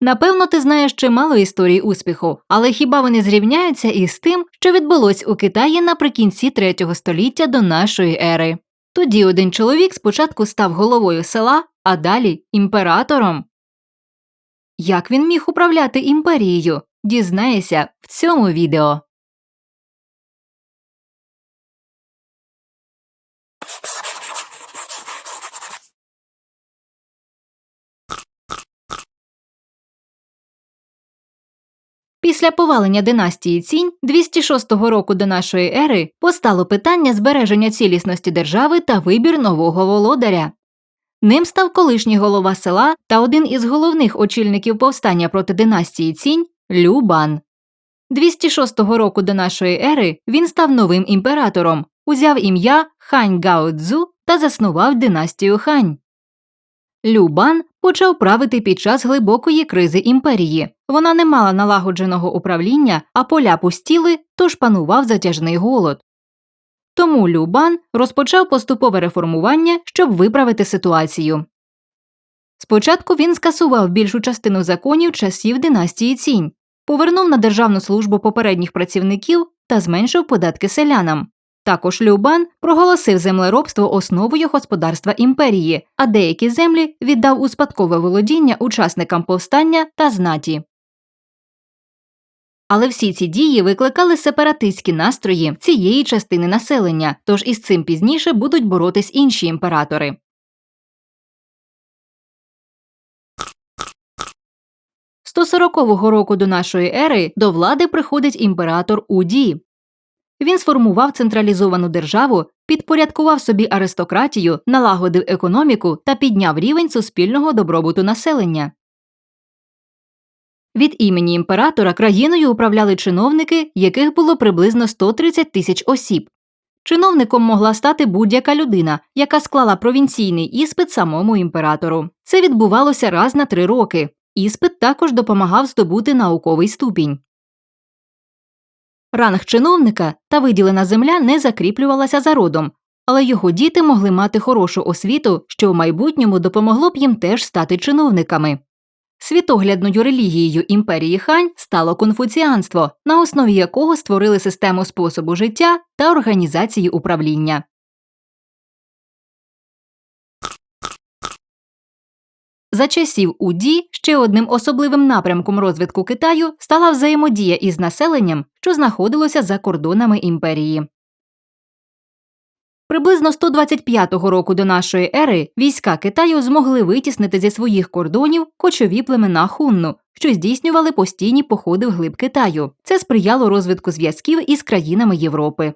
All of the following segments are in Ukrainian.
Напевно, ти знаєш чимало історій успіху, але хіба вони зрівняються із тим, що відбулось у Китаї наприкінці третього століття до нашої ери? Тоді один чоловік спочатку став головою села, а далі імператором. Як він міг управляти імперією? Дізнаєшся в цьому відео. Після повалення династії Цінь 206 року до нашої ери постало питання збереження цілісності держави та вибір нового володаря. Ним став колишній голова села та один із головних очільників повстання проти династії Цінь Любан. 206 року до нашої ери він став новим імператором, узяв ім'я Хань Гао Цзу та заснував династію Хань. Любан почав правити під час глибокої кризи імперії. Вона не мала налагодженого управління, а поля пустіли, тож панував затяжний голод. Тому Любан розпочав поступове реформування, щоб виправити ситуацію. Спочатку він скасував більшу частину законів часів династії Цінь, повернув на державну службу попередніх працівників та зменшив податки селянам. Також Любан проголосив землеробство основою господарства імперії, а деякі землі віддав у спадкове володіння учасникам повстання та знаті. Але всі ці дії викликали сепаратистські настрої цієї частини населення, тож із цим пізніше будуть боротись інші імператори. Сто сорокового року до нашої ери до влади приходить імператор Уді. Він сформував централізовану державу, підпорядкував собі аристократію, налагодив економіку та підняв рівень суспільного добробуту населення. Від імені імператора країною управляли чиновники, яких було приблизно 130 тисяч осіб. Чиновником могла стати будь-яка людина, яка склала провінційний іспит самому імператору. Це відбувалося раз на три роки. Іспит також допомагав здобути науковий ступінь. Ранг чиновника та виділена земля не закріплювалася за родом, але його діти могли мати хорошу освіту, що в майбутньому допомогло б їм теж стати чиновниками. Світоглядною релігією імперії Хань стало конфуціанство, на основі якого створили систему способу життя та організації управління. За часів Уді ще одним особливим напрямком розвитку Китаю стала взаємодія із населенням, що знаходилося за кордонами імперії. Приблизно 125 року до нашої ери війська Китаю змогли витіснити зі своїх кордонів кочові племена хунну, що здійснювали постійні походи в глиб Китаю. Це сприяло розвитку зв'язків із країнами Європи.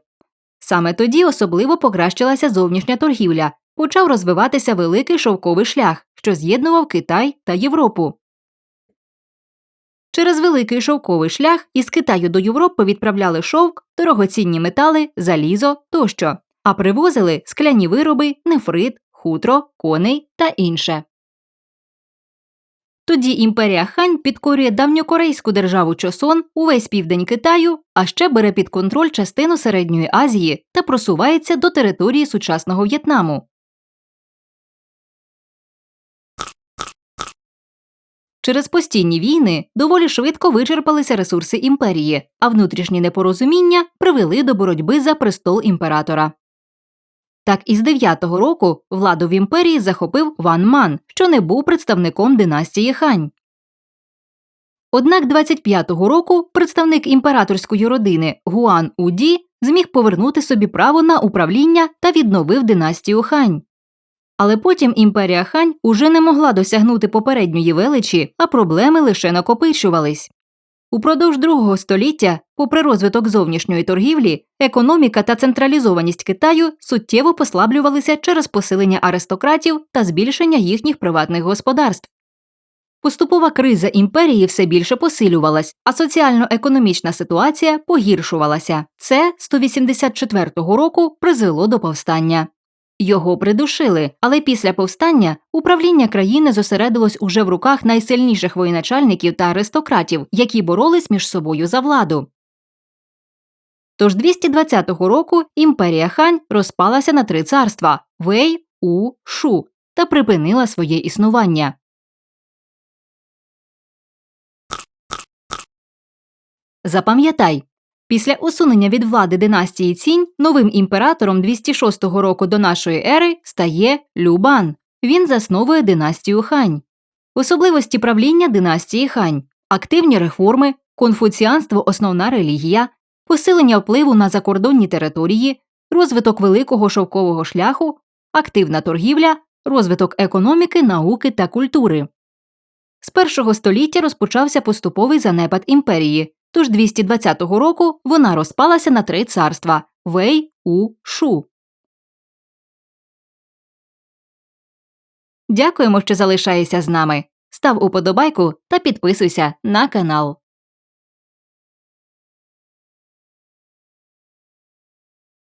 Саме тоді особливо покращилася зовнішня торгівля, почав розвиватися великий шовковий шлях, що з'єднував Китай та Європу. Через великий шовковий шлях із Китаю до Європи відправляли шовк, дорогоцінні метали, залізо тощо, а привозили скляні вироби, нефрит, хутро, коней та інше. Тоді імперія Хань підкорює давньокорейську державу Чосон, увесь південь Китаю, а ще бере під контроль частину Середньої Азії та просувається до території сучасного В'єтнаму. Через постійні війни доволі швидко вичерпалися ресурси імперії, а внутрішні непорозуміння привели до боротьби за престол імператора. Так із 9-го року владу в імперії захопив Ван Ман, що не був представником династії Хань. Однак 25-го року представник імператорської родини Гуан Уді зміг повернути собі право на управління та відновив династію Хань. Але потім імперія Хань уже не могла досягнути попередньої величі, а проблеми лише накопичувались. Упродовж другого століття, попри розвиток зовнішньої торгівлі, економіка та централізованість Китаю суттєво послаблювалися через посилення аристократів та збільшення їхніх приватних господарств. Поступова криза імперії все більше посилювалась, а соціально-економічна ситуація погіршувалася. Це 184 року призвело до повстання. Його придушили, але після повстання управління країни зосередилось уже в руках найсильніших воєначальників та аристократів, які боролись між собою за владу. Тож 220 року імперія хань розпалася на три царства Вей, У, Шу та припинила своє існування. Запам'ятай після усунення від влади династії Цінь новим імператором 206 року до нашої ери стає Любан. Він засновує династію Хань. Особливості правління династії Хань, активні реформи, конфуціанство основна релігія, посилення впливу на закордонні території, розвиток великого шовкового шляху, активна торгівля, розвиток економіки, науки та культури. З першого століття розпочався поступовий занепад імперії, тож 220 року вона розпалася на три царства Вей, У, Шу. Дякуємо, що залишаєшся з нами. Став уподобайку та підписуйся на канал.